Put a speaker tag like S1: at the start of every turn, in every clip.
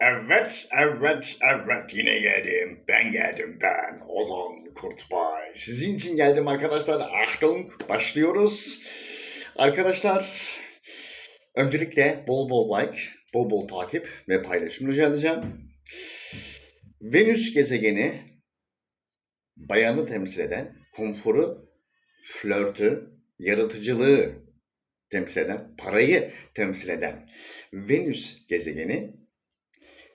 S1: Evet, evet, evet. Yine geldim. Ben geldim ben. Ozan Kurtbay. Sizin için geldim arkadaşlar. Achtung, başlıyoruz. Arkadaşlar, öncelikle bol bol like, bol bol takip ve paylaşım rica edeceğim. Venüs gezegeni bayanı temsil eden, konforu, flörtü, yaratıcılığı temsil eden, parayı temsil eden Venüs gezegeni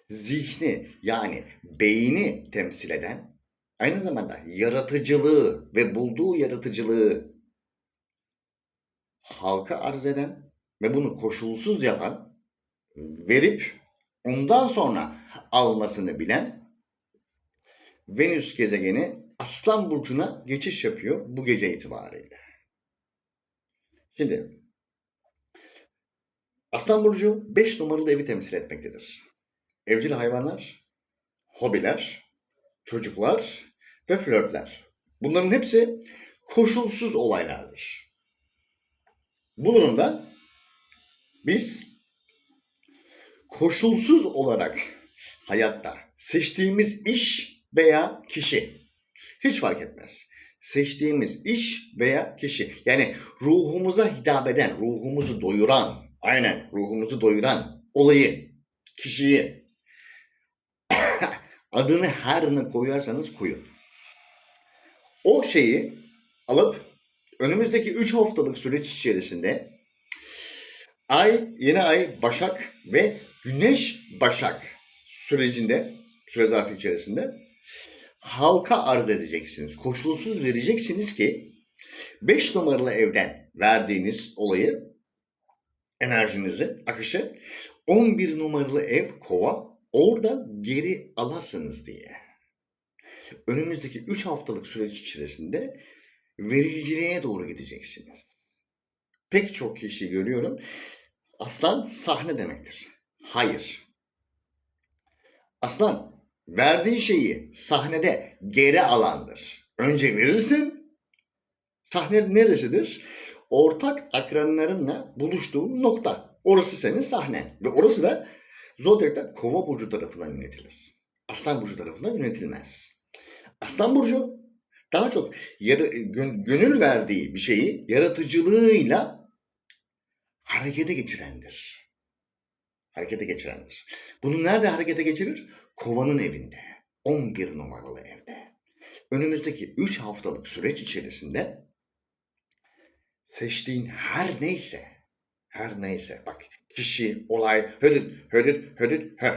S1: zihni yani beyni temsil eden aynı zamanda yaratıcılığı ve bulduğu yaratıcılığı halka arz eden ve bunu koşulsuz yapan verip ondan sonra almasını bilen Venüs gezegeni Aslan burcuna geçiş yapıyor bu gece itibariyle. Şimdi Aslan burcu 5 numaralı evi temsil etmektedir. Evcil hayvanlar, hobiler, çocuklar ve flörtler. Bunların hepsi koşulsuz olaylardır. Bu durumda biz koşulsuz olarak hayatta seçtiğimiz iş veya kişi hiç fark etmez. Seçtiğimiz iş veya kişi yani ruhumuza hitap eden, ruhumuzu doyuran, aynen ruhumuzu doyuran olayı, kişiyi adını her ne koyarsanız koyun. O şeyi alıp önümüzdeki 3 haftalık süreç içerisinde Ay, yeni ay Başak ve Güneş Başak sürecinde, süre zarfı içerisinde halka arz edeceksiniz. Koşulsuz vereceksiniz ki 5 numaralı evden verdiğiniz olayı, enerjinizi, akışı 11 numaralı ev kova orada geri alasınız diye. Önümüzdeki 3 haftalık süreç içerisinde vericiliğe doğru gideceksiniz. Pek çok kişi görüyorum. Aslan sahne demektir. Hayır. Aslan verdiği şeyi sahnede geri alandır. Önce verirsin. Sahne neresidir? Ortak akranlarınla buluştuğun nokta. Orası senin sahnen. Ve orası da Zodyak'ta kova burcu tarafından yönetilir. Aslan burcu tarafından yönetilmez. Aslan burcu daha çok yara- gön- gönül verdiği bir şeyi yaratıcılığıyla harekete geçirendir. Harekete geçirendir. Bunu nerede harekete geçirir? Kovanın evinde. 11 numaralı evde. Önümüzdeki 3 haftalık süreç içerisinde seçtiğin her neyse, her neyse bak kişi, olay, hödüt, hödüt, hödüt, hö.